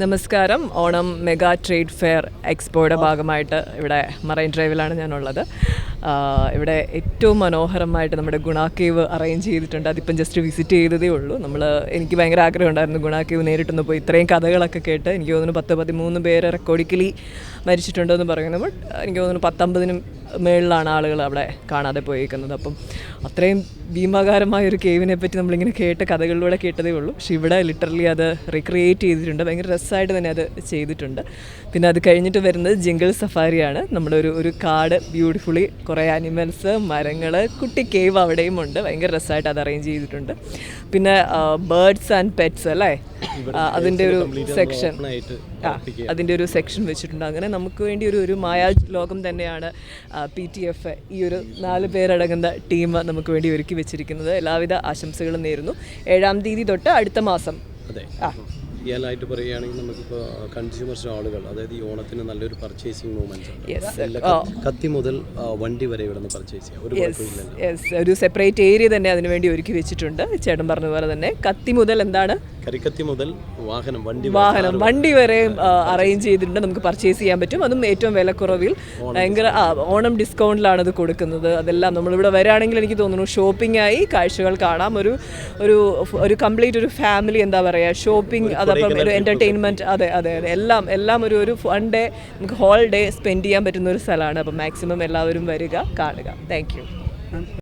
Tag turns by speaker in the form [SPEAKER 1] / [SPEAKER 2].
[SPEAKER 1] നമസ്കാരം. Onam mega trade fair എക്സ്പോയുടെ ഭാഗമായിട്ട് ഇവിടെ മറൈൻ ഡ്രൈവിലാണ് ഞാനുള്ളത്. ഇവിടെ ഏറ്റവും മനോഹരമായിട്ട് നമ്മുടെ ഗുണ കേവ് അറേഞ്ച് ചെയ്തിട്ടുണ്ട്. അതിപ്പം ജസ്റ്റ് വിസിറ്റ് ചെയ്തതേ ഉള്ളൂ. നമ്മൾ എനിക്ക് ഭയങ്കര ആഗ്രഹം ഉണ്ടായിരുന്നു ഗുണ കേവ് നേരിട്ടൊന്ന് പോയി. ഇത്രയും കഥകളൊക്കെ കേട്ട് എനിക്ക് തോന്നുന്നു പത്ത് പതിമൂന്ന് പേര് റെക്കോർഡിക്കലി മരിച്ചിട്ടുണ്ടെന്ന് പറയുന്നു. ബട്ട് എനിക്ക് തോന്നുന്നു പത്തൊമ്പതിനും മേളിലാണ് ആളുകൾ അവിടെ കാണാതെ പോയിരിക്കുന്നത് അപ്പം അത്രയും ഭീമാകാരമായ ഒരു കേവിനെ പറ്റി നമ്മളിങ്ങനെ കേട്ട് കഥകളിലൂടെ കേട്ടതേ ഉള്ളൂ. പക്ഷെ ഇവിടെ ലിറ്ററലി അത് റീക്രിയേറ്റ് ചെയ്തിട്ടുണ്ട്. ഭയങ്കര രസമായിട്ട് തന്നെ അത് ചെയ്തിട്ടുണ്ട്. പിന്നെ അത് കഴിഞ്ഞിട്ട് വരുന്നത് ജിംഗിൾ സഫാരിയാണ് നമ്മുടെ ഒരു ഒരു കാട് ബ്യൂട്ടിഫുള്ളി കുറേ അനിമൽസ് മരങ്ങൾ കുട്ടി കേവ് അവിടെയും ഉണ്ട്. ഭയങ്കര രസമായിട്ട് അത് അറേഞ്ച് ചെയ്തിട്ടുണ്ട്. പിന്നെ ബേർഡ്സ് ആൻഡ് പെറ്റ്സ് അല്ലേ? ആ, അതിന്റെ ഒരു സെക്ഷൻ ആ അതിന്റെ ഒരു സെക്ഷൻ വെച്ചിട്ടുണ്ട്. അങ്ങനെ നമുക്ക് വേണ്ടി ഒരു ഒരു മായാ ലോകം തന്നെയാണ് പി ടി എഫ് ഈ ഒരു നാല് പേരടങ്ങുന്ന ടീം നമുക്ക് വേണ്ടി ഒരുക്കി വെച്ചിരിക്കുന്നത്. എല്ലാവിധ ആശംസകളും നേരുന്നു. ഏഴാം തീയതി തൊട്ട് അടുത്ത മാസം.
[SPEAKER 2] അതെ. റിയലായിട്ട് പറയുകയാണെങ്കിൽ നമുക്കിപ്പോൾ കൺസ്യൂമേഴ്സ് ആളുകൾ അതായത് ഈ ഓണത്തിന് നല്ലൊരു പർച്ചേസിങ് മൂവ്മെന്റ് കത്തി- മുതൽ വണ്ടി വരെ ഇവിടെ നിന്ന് പർച്ചേസ് ചെയ്യാം. ഒരു
[SPEAKER 1] സെപ്പറേറ്റ് ഏരിയ തന്നെ അതിനുവേണ്ടി ഒരുക്കി വെച്ചിട്ടുണ്ട്. ചേട്ടൻ പറഞ്ഞ പോലെ തന്നെ കത്തി മുതൽ എന്താണ്
[SPEAKER 2] കരിക്കത്തി മുതൽ വാഹനം വണ്ടി വരെ
[SPEAKER 1] വാഹനം വണ്ടി വരെ അറേഞ്ച് ചെയ്തിട്ടുണ്ട്. നമുക്ക് പർച്ചേസ് ചെയ്യാൻ പറ്റും. അതും ഏറ്റവും വിലക്കുറവിൽ. ഭയങ്കര ഓണം ഡിസ്കൗണ്ടിലാണ് അത് കൊടുക്കുന്നത്. അതെല്ലാം നമ്മളിവിടെ വരാണെങ്കിൽ എനിക്ക് തോന്നുന്നു ഷോപ്പിംഗ് ആയി കാഴ്ചകൾ കാണാം. ഒരു ഒരു ഒരു കംപ്ലീറ്റ് ഒരു ഫാമിലി എന്താ പറയുക ഷോപ്പിംഗ് അതപ്പം ഒരു എന്റർടൈൻമെന്റ് അതെ അതെ അതെ. എല്ലാം എല്ലാം ഒരു ഒരു വൺ ഡേ നമുക്ക് ഹോൾ ഡേ സ്പെൻഡ് ചെയ്യാൻ പറ്റുന്ന ഒരു സ്ഥലമാണ്. അപ്പം മാക്സിമം എല്ലാവരും വരിക കാണുക. Thank you